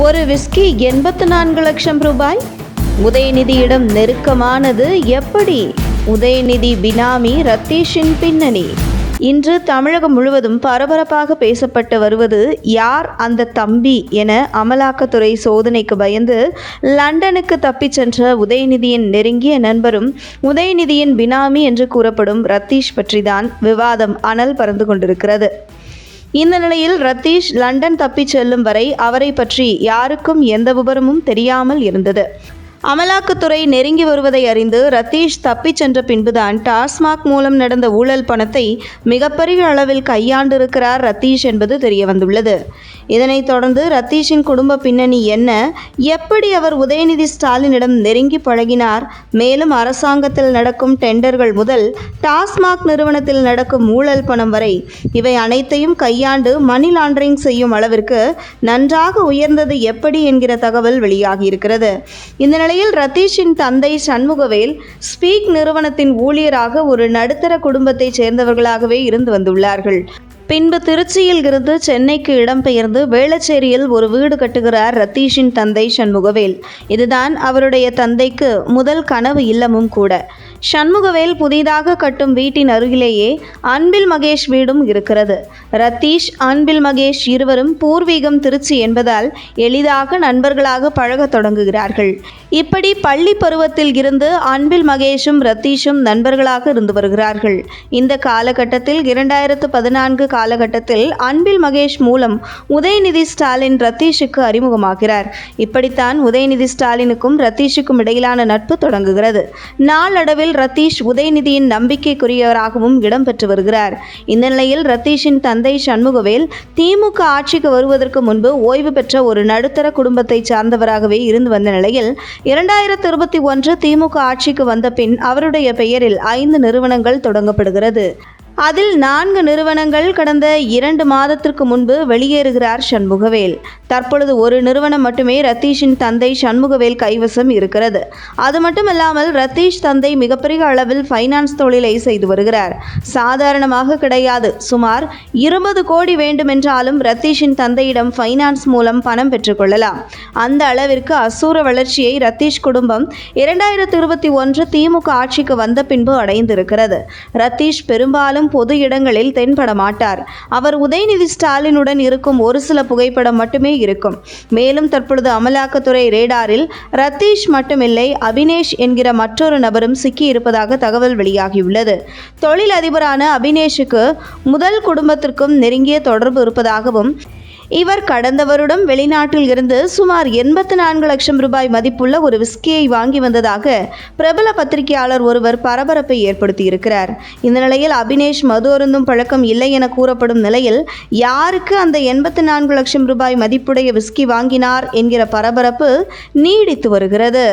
ஒரு விஸ்கி எண்பத்து நான்கு லட்சம் ரூபாய்? உதயநிதியிடம் நெருக்கமானது எப்படி? உதயநிதி பினாமி ரத்தீஷின் பின்னணி. இன்று தமிழகம் முழுவதும் பரபரப்பாக பேசப்பட்டு வருவது யார் அந்த தம்பி என அமலாக்கத்துறை சோதனைக்கு பயந்து லண்டனுக்கு தப்பிச் சென்ற உதயநிதியின் நெருங்கிய நண்பரும் உதயநிதியின் பினாமி என்று கூறப்படும் ரத்தீஷ் பற்றிதான் விவாதம் அனல் பறந்து கொண்டிருக்கிறது. இந்த நிலையில் ரத்தீஷ் லண்டன் தப்பிச் செல்லும் வரை அவரை பற்றி யாருக்கும் எந்த விவரமும் தெரியாமல் இருந்தது. அமலாக்கத்துறை நெருங்கி வருவதை அறிந்து ரத்தீஷ் தப்பிச் சென்ற பின்புதான் டாஸ்மாக் மூலம் நடந்த ஊழல் பணத்தை மிகப்பெரிய அளவில் கையாண்டிருக்கிறார் ரத்தீஷ் என்பது தெரியவந்துள்ளது. இதனைத் தொடர்ந்து ரத்தீஷின் குடும்ப பின்னணி என்ன? எப்படி அவர் உதயநிதி ஸ்டாலினிடம் நெருங்கி பழகினார்? மேலும் அரசாங்கத்தில் நடக்கும் டெண்டர்கள் முதல் டாஸ்மாக் நிறுவனத்தில் நடக்கும் ஊழல் பணம் வரை இவை அனைத்தையும் கையாண்டு மணி லாண்டரிங் செய்யும் அளவிற்கு நன்றாக உயர்ந்தது எப்படி என்கிற தகவல் வெளியாகியிருக்கிறது. இந்த இந்நிலையில் ரதீஷின் தந்தை சண்முகவேல் ஸ்பீக் நிறுவனத்தின் ஊழியராக ஒரு நடுத்தர குடும்பத்தைச் சேர்ந்தவர்களாகவே இருந்து வந்துள்ளார்கள். பின்பு திருச்சியில் இருந்து சென்னைக்கு இடம்பெயர்ந்து வேளச்சேரியில் ஒரு வீடு கட்டுகிறார் ரத்தீஷின் தந்தை சண்முகவேல். இதுதான் அவருடைய தந்தைக்கு முதல் கனவு இல்லமும் கூட. சண்முகவேல் புதிதாக கட்டும் வீட்டின் அருகிலேயே அன்பில் மகேஷ் வீடும் இருக்கிறது. ரத்தீஷ் அன்பில் மகேஷ் இருவரும் பூர்வீகம் திருச்சி என்பதால் எளிதாக நண்பர்களாக பழகத் தொடங்குகிறார்கள். இப்படி பள்ளி பருவத்தில் இருந்து அன்பில் மகேஷும் ரத்தீஷும் நண்பர்களாக இருந்து வருகிறார்கள். இந்த காலகட்டத்தில் இரண்டாயிரத்து பதினான்கு காலகட்டத்தில் அன்பில் மகேஷ் மூலம் உதயநிதி ஸ்டாலின் ரத்தீஷுக்கு அறிமுகமாகிறார். இப்படித்தான் உதயநிதி ஸ்டாலினுக்கும் ரத்தீஷுக்கும் இடையிலான நட்பு தொடங்குகிறது. நாளடைவில் ரத்தீஷ் உதயநிதியின் நம்பிக்கைக்குரியவராகவும் இடம்பெற்று வருகிறார். இந்த நிலையில் ரத்தீஷின் தந்தை சண்முகவேல் திமுக ஆட்சிக்கு வருவதற்கு முன்பு ஓய்வு பெற்ற ஒரு நடுத்தர குடும்பத்தை சார்ந்தவராகவே இருந்து வந்த நிலையில் இரண்டாயிரத்து இருபத்தி ஒன்று திமுக ஆட்சிக்கு வந்த பின் அவருடைய பெயரில் ஐந்து நிறுவனங்கள் தொடங்கப்படுகிறது. அதில் நான்கு நிறுவனங்கள் கடந்த இரண்டு மாதத்திற்கு முன்பு வெளியேறுகிறார் சண்முகவேல். தற்பொழுது ஒரு நிறுவனம் மட்டுமே ரத்தீஷின் தந்தை சண்முகவேல் கைவசம் இருக்கிறது. அது மட்டுமல்லாமல் ரத்தீஷ் தந்தை மிகப்பெரிய அளவில் ஃபைனான்ஸ் தொழிலை செய்து வருகிறார். சாதாரணமாக கிடையாது. சுமார் இருபது கோடி வேண்டுமென்றாலும் ரத்தீஷின் தந்தையிடம் ஃபைனான்ஸ் மூலம் பணம் பெற்றுக்கொள்ளலாம் அந்த அளவிற்கு அசூர வளர்ச்சியை ரத்தீஷ் குடும்பம் இரண்டாயிரத்தி இருபத்தி ஒன்று திமுக ஆட்சிக்கு வந்த பின்பு அடைந்திருக்கிறது. ரத்தீஷ் பெரும்பாலும் பொது இடங்களில் தென்பட மாட்டார். அவர் உதயநிதி ஸ்டாலினுடன் இருக்கும் ஒரு சில புகைப்படம் மட்டுமே இருக்கும். மேலும் தற்பொழுது அமலாக்கத்துறை ரேடாரில் ரத்தீஷ் மட்டுமில்லை அபினேஷ் என்கிற மற்றொரு நபரும் சிக்கியிருப்பதாக தகவல் வெளியாகியுள்ளது. தொழில் அதிபரான அபினேஷுக்கு முதல் குடும்பத்திற்கும் நெருங்கிய தொடர்பு இருப்பதாகவும் இவர் கடந்த வருடம் வெளிநாட்டில் இருந்து சுமார் எண்பத்து நான்கு லட்சம் ரூபாய் மதிப்புள்ள ஒரு விஸ்கியை வாங்கி வந்ததாக பிரபல பத்திரிகையாளர் ஒருவர் பரபரப்பை ஏற்படுத்தியிருக்கிறார். இந்த நிலையில் அபினேஷ் மது அருந்தும் பழக்கம் இல்லை என கூறப்படும் நிலையில் யாருக்கு அந்த எண்பத்து நான்கு லட்சம் ரூபாய் மதிப்புடைய விஸ்கி வாங்கினார் என்கிற பரபரப்பு நீடித்து வருகிறது.